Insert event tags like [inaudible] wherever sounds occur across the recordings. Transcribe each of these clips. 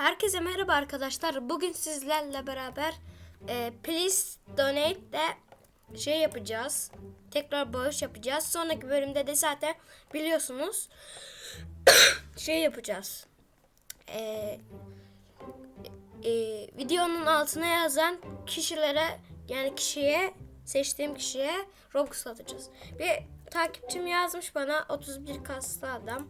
Herkese merhaba arkadaşlar. Bugün sizlerle beraber e, Please Donate de şey yapacağız. Tekrar bağış yapacağız. Sonraki bölümde de zaten biliyorsunuz [coughs] şey yapacağız. E, e, videonun altına yazan kişilere yani kişiye seçtiğim kişiye Robux atacağız. Bir takipçim yazmış bana 31 kaslı adam.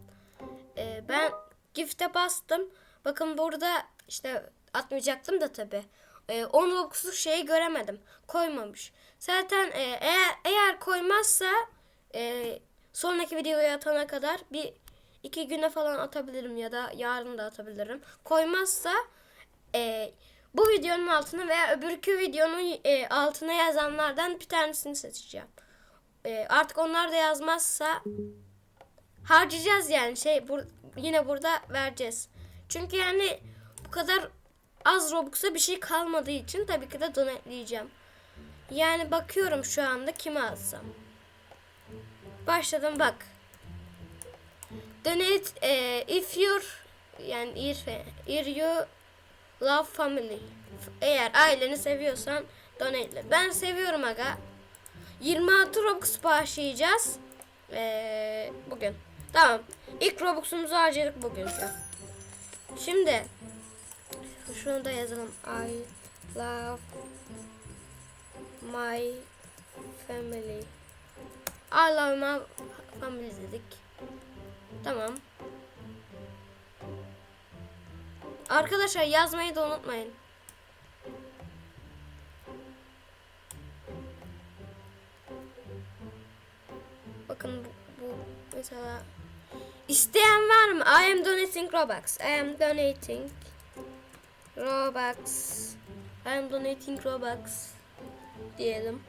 Ee, ben gift'e bastım. Bakın burada işte atmayacaktım da tabi. Ee, 10 Robux'luk şeyi göremedim. Koymamış. Zaten e, eğer eğer koymazsa e, sonraki videoya atana kadar bir iki güne falan atabilirim ya da yarın da atabilirim. Koymazsa e, bu videonun altına veya öbürkü videonun e, altına yazanlardan bir tanesini seçeceğim. E, artık onlar da yazmazsa harcayacağız yani şey bur yine burada vereceğiz. Çünkü yani bu kadar az Robux'a bir şey kalmadığı için tabii ki de donateleyeceğim. Yani bakıyorum şu anda kime alsam. Başladım bak. Donate eh, if you're yani if, if you love family. Eğer aileni seviyorsan donate. Ben seviyorum aga. 26 Robux bağışlayacağız. Ee, bugün. Tamam. İlk Robux'umuzu harcadık bugün. Şimdi şunu da yazalım. I love my family. I love my family dedik. Tamam. Arkadaşlar yazmayı da unutmayın. Bakın bu, bu mesela isteyen var mı? I am donating Robux. I am donating Robux. I am donating Robux diyelim.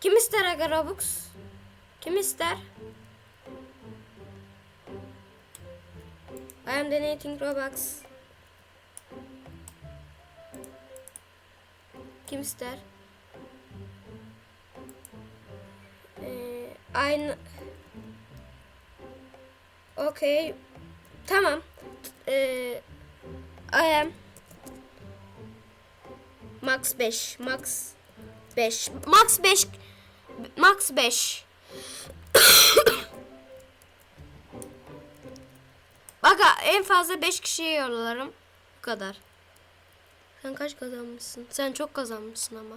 Kim ister aga Robux? Kim ister? I am donating Robux. Kim ister? Aynı. Okey. Tamam. Ee, I. Max 5. Max 5. Max 5. Max 5. [coughs] Bak en fazla 5 kişiye yollarım. Bu kadar. Sen kaç kazanmışsın? Sen çok kazanmışsın ama.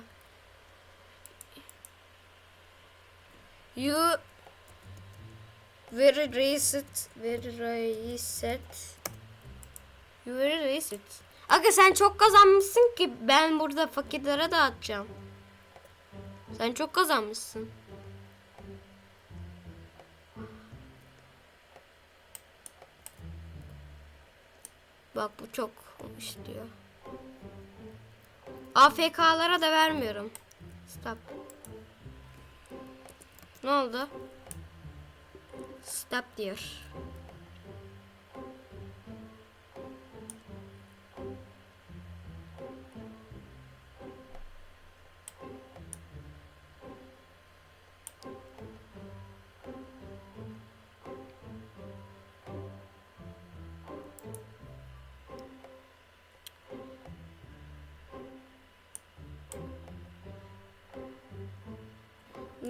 You very reset, very reset. You very reset. Aga sen çok kazanmışsın ki ben burada fakirlere dağıtacağım. Sen çok kazanmışsın. Bak bu çok istiyor. AFK'lara da vermiyorum. Stop. Ne oldu? Stop diyor.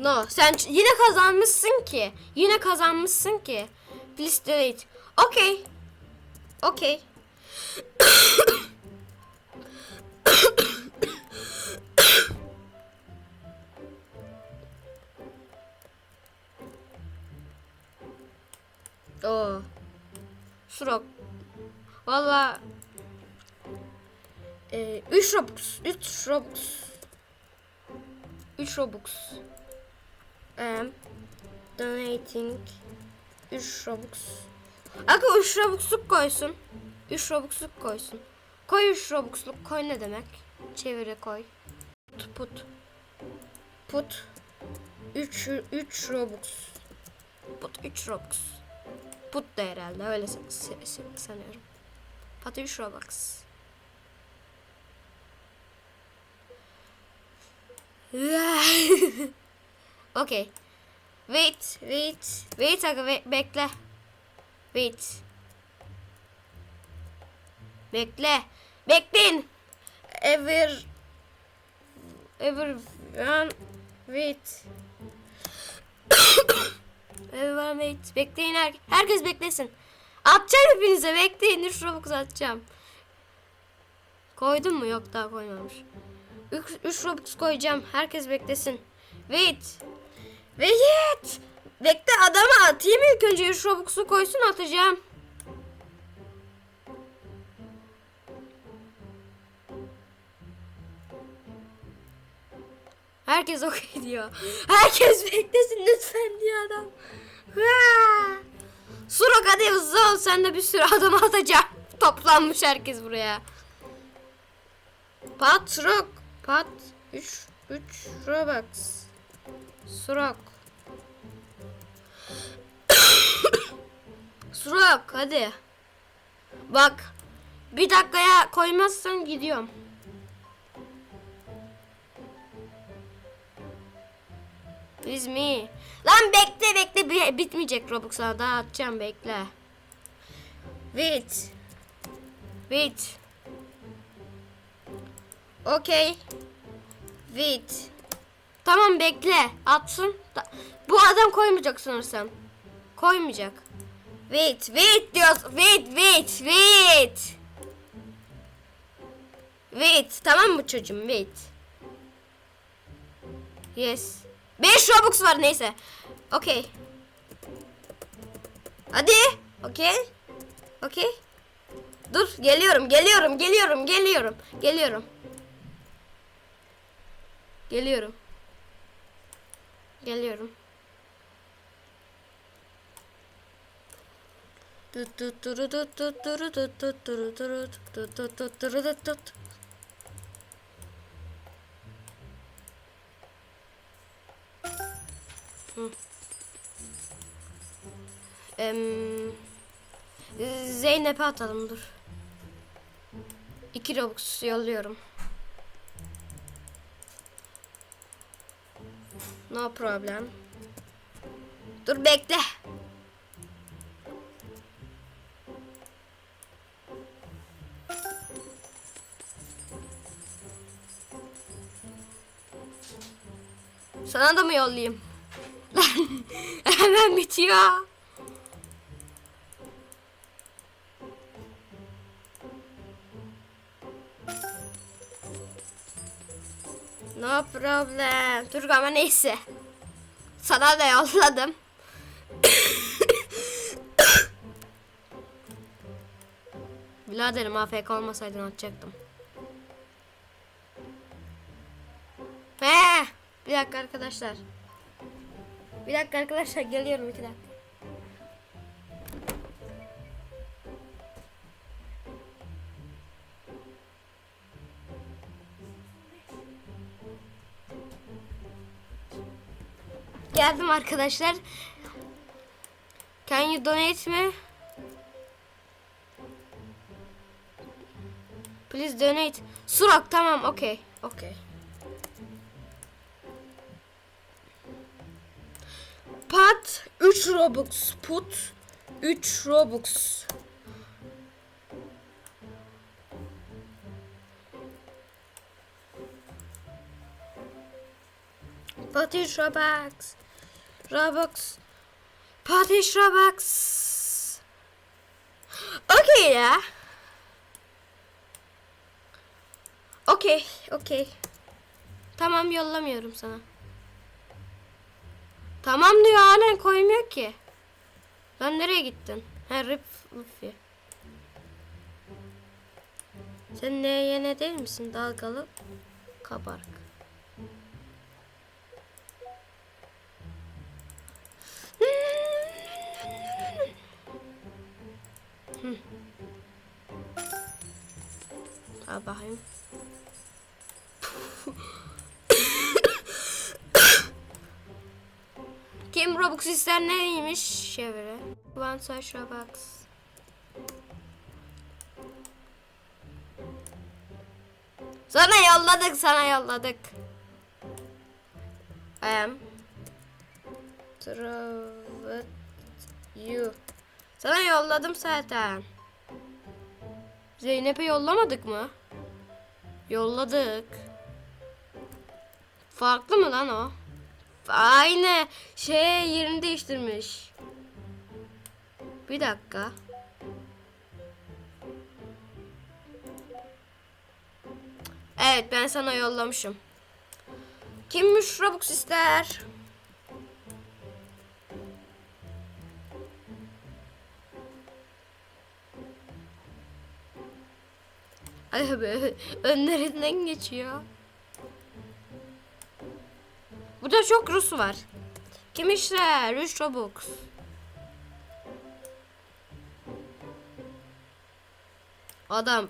No, sen yine kazanmışsın ki. Yine kazanmışsın ki. Please delete. Okay. Okay. [coughs] Oo. Şurok. Valla. Ee, 3 Robux. 3 Robux. 3 Robux. Um, donating 3 Robux. Aga 3 Robux'luk koysun. 3 Robux'luk koysun. Koy 3 Robux'luk koy ne demek? Çevire koy. Put put. Put 3 3 Robux. Put 3 Robux. Put da herhalde öyle sa- sa- sa- sanıyorum. Put 3 Robux. [laughs] [laughs] Okey. Wait, wait, wait aga bekle. Wait. Bekle. Bekleyin. Ever Everyone wait. [coughs] Everyone wait. Bekleyin her herkes beklesin. Atacağım hepinize bekleyin. 3 Robux atacağım. Koydun mu? Yok daha koymamış. 3 Robux koyacağım. Herkes beklesin. Wait. Wait. Bekle adama atayım ilk önce 3 Robux'u koysun atacağım. Herkes okey diyor. Herkes beklesin lütfen diyor adam. Surok hadi hızlı ol sen de bir sürü adam atacağım. Toplanmış herkes buraya. Pat Surok. Pat 3 3 Robux. Surok. [coughs] Surok hadi. Bak. Bir dakikaya koymazsan gidiyorum. With me. Lan bekle bekle Bi- bitmeyecek Robux'lar daha atacağım bekle. Wait. Wait. Okay. Wait. Tamam bekle. Atsın. Ta- Bu adam koymayacak sanırsam. Koymayacak. Wait, wait diyor. Wait, wait, wait. Wait. Tamam mı çocuğum? Wait. Yes. 5 Robux var neyse. Okey. Hadi. Okey. Okey. Dur geliyorum geliyorum geliyorum geliyorum geliyorum. Geliyorum. Geliyorum. Zeynep'e atalım dur. İki Robux yolluyorum. No problem. Dur bekle. Sana da mı yollayayım? [laughs] Hemen bitiyor. No problem. Dur ama neyse. Sana da yolladım. [coughs] Biraderim AFK olmasaydın atacaktım. He, bir dakika arkadaşlar. Bir dakika arkadaşlar geliyorum iki dakika. Geldim arkadaşlar. Can you donate me? Please donate. Surak tamam okey. Okey. Pat 3 Robux. Put 3 Robux. Pat 3 Robux. Robux. Pat 3 Robux. Okey ya. Okey, okey. Tamam yollamıyorum sana. Tamam diyor halen koymuyor ki. Lan nereye gittin? Ha Rip Luffy. Sen ne yene değil misin? Dalgalı kabarık. Hı. Al bakayım. Kim Robux ister neymiş çeviri? One such Robux. Sana yolladık, sana yolladık. Am. Travet you. Sana yolladım zaten. Zeynep'e yollamadık mı? Yolladık. Farklı mı lan o? Aynı şey yerini değiştirmiş. Bir dakika. Evet ben sana yollamışım. Kimmiş Robux ister? Önlerinden geçiyor. Burada çok Rus var. Kim ister? 3 Robux. Adam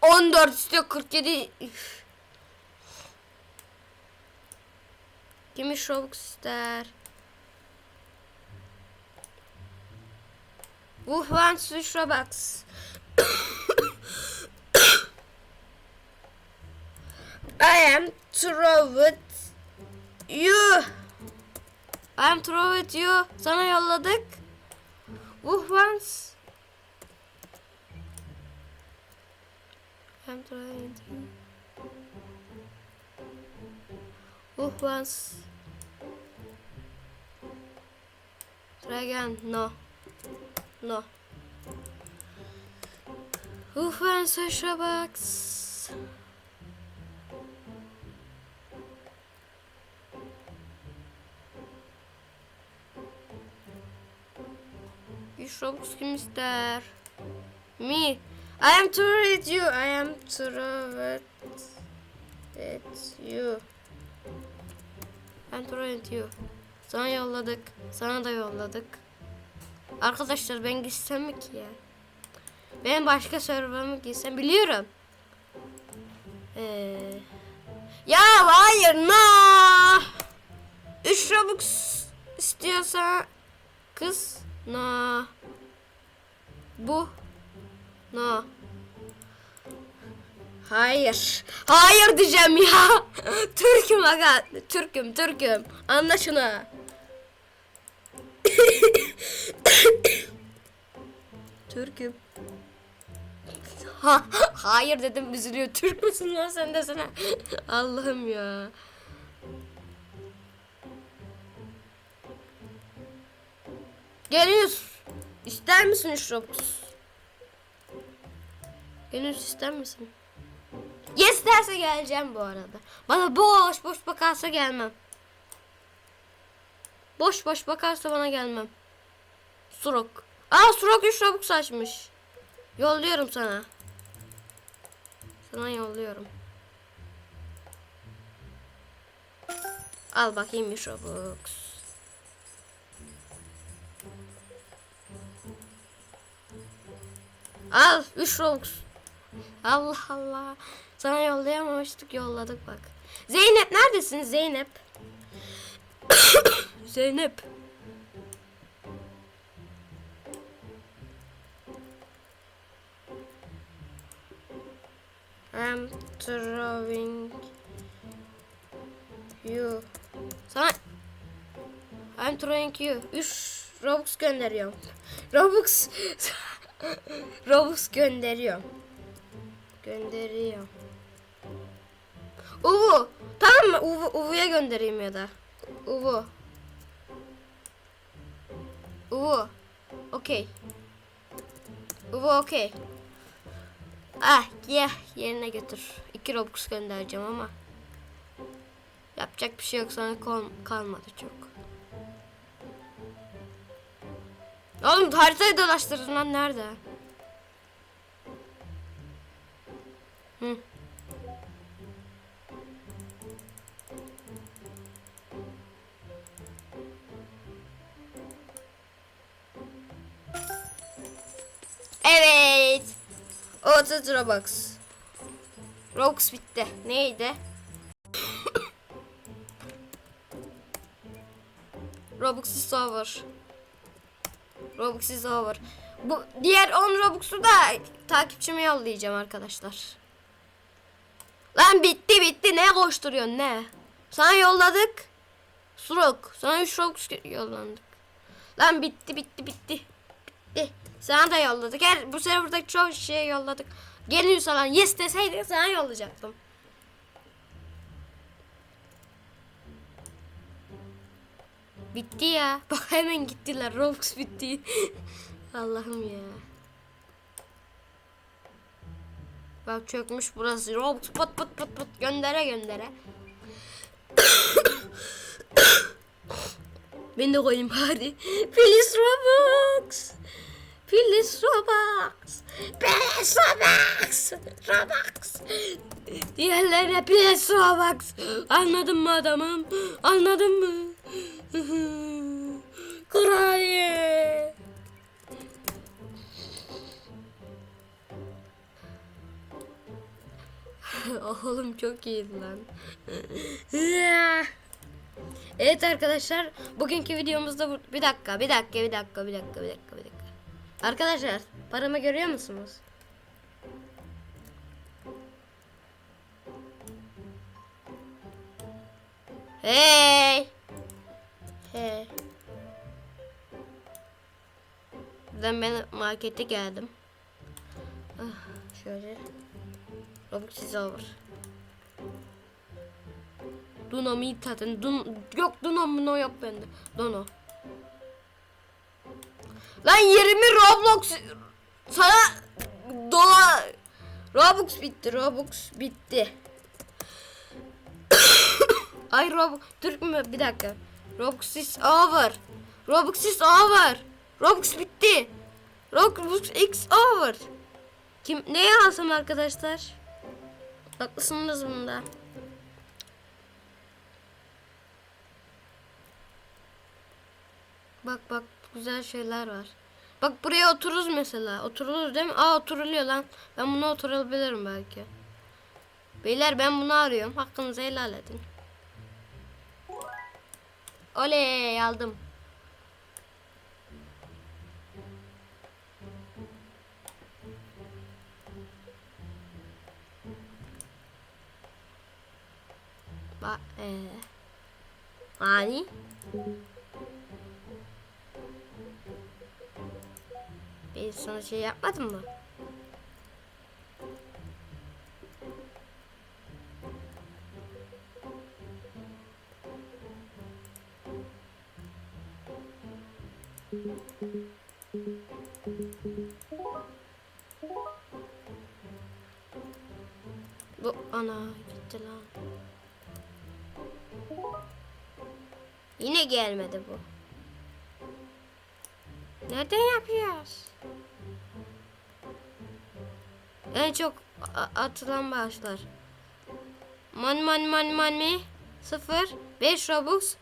14 istiyor 47. Üf. Kim iş Robux ister? Wuhan 3 Robux. I am through with you. I am through with you. Sana yolladık. Wuhan I'm trying to. Who wants? Try again. No. No. Who wants a Robux? Robux kim ister? Me. I am through with you. I am through with, with you. I'm through with you. Sana yolladık. Sana da yolladık. Arkadaşlar ben gitsem mi ki ya? Ben başka server'a mı gitsem biliyorum. Ee, ya hayır no. 3 Robux istiyorsa kız no. Bu No. Hayır. Hayır diyeceğim ya. [laughs] Türk'üm aga. Türk'üm, Türk'üm. Anla şunu. [coughs] Türk'üm. Ha, hayır dedim üzülüyor. Türk müsün lan sen desene. [laughs] Allah'ım ya. Geliyoruz. İster misin şu Robux? Gönül ister misin? Yes derse geleceğim bu arada. Bana boş boş bakarsa gelmem. Boş boş bakarsa bana gelmem. Surok. Aa Surok 3 Robux açmış. Yolluyorum sana. Sana yolluyorum. Al bakayım 3 Robux. Al 3 Robux. Allah Allah. Sana yollayamamıştık yolladık bak. Zeynep neredesin Zeynep? [coughs] Zeynep. I'm throwing you. Sana I'm throwing you. 3 Robux gönderiyorum. Robux [laughs] Robux gönderiyorum. Gönderiyorum. Uvu. Tamam mı? Uvu, Uvu'ya göndereyim ya da. Uvu. Uvu. Okey. Uvu okey. Ah ya yerine götür. 2 Robux göndereceğim ama. Yapacak bir şey yok sana kal kalmadı çok. Oğlum haritayı dolaştırdın lan nerede? Hı. Evet. 30 Robux. Robux bitti. Neydi? Robux is over. Robux is over. Bu diğer 10 Robux'u da takipçime yollayacağım arkadaşlar. Lan bitti bitti ne koşturuyorsun ne? Sana yolladık. Surok. Sana 3 Robux yollandık. Lan bitti bitti bitti. Bitti. Sana da yolladık. Her bu serverdaki çok şey yolladık. Geliyorsa lan yes deseydin sana yollayacaktım. Bitti ya. [laughs] Bak hemen gittiler. Robux bitti. [laughs] Allah'ım ya. Bak çökmüş burası. Robux pıt pıt pıt pıt göndere göndere. [coughs] ben de koyayım hadi. Please [laughs] Robux. Please Robux. Please Robux. Robux. Diğerlerine please Robux. Anladın mı adamım? Anladın mı? Kurabiye. [laughs] Oğlum çok iyiydi lan. [laughs] evet arkadaşlar bugünkü videomuzda bu... bir dakika bir dakika bir dakika bir dakika bir dakika bir dakika. Arkadaşlar paramı görüyor musunuz? Hey! Hey! Ben ben markete geldim. Ah, şöyle. Robux is over. Duno mi taten. Dun yok Duno Muno yok bende. Dono. Lan 20 Roblox sana dola Robux bitti. Robux bitti. [coughs] Ay Robux Türk mü? Bir dakika. Robux is over. Robux is over. Robux bitti. Robux X over. Kim neye alsam arkadaşlar? Haklısınız bunda. Bak bak güzel şeyler var. Bak buraya otururuz mesela. Oturulur değil mi? Aa oturuluyor lan. Ben buna oturabilirim belki. Beyler ben bunu arıyorum. Hakkınızı helal edin. Oley aldım. Ba ee. Ani? Ben sana şey yapmadım mı? Gelmedi bu. Nereden yapıyoruz? En çok atılan bağışlar. Man man man man mi? 0 5 Robux.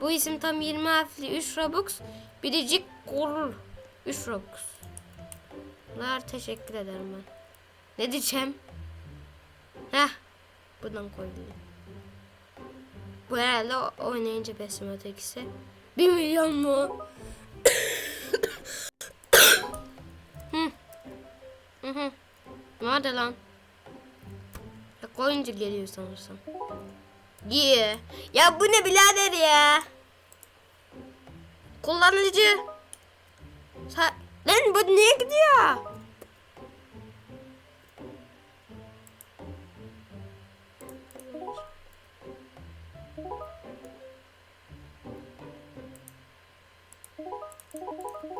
Bu isim tam 20 harfli 3 Robux. Biricik kurul 3 Robux. Bunlar teşekkür ederim ben. Ne diyeceğim? Heh. Buradan koydum. Bu herhalde oynayınca besim ötekisi. 1 milyon mu? Hı. Hı hı. Nerede lan? Ya koyunca geliyor sanırsam. Yeah. Ya bu ne birader ya? Kullanıcı. Sa lan bu niye gidiyor?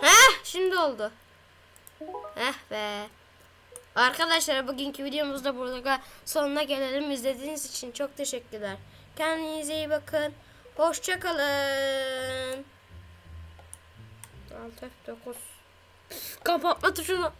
Heh şimdi oldu. Heh be. Arkadaşlar bugünkü videomuzda burada sonuna gelelim. İzlediğiniz için çok teşekkürler. Kendinize iyi bakın. Hoşçakalın. Alt F9. Kapatma tuşunu.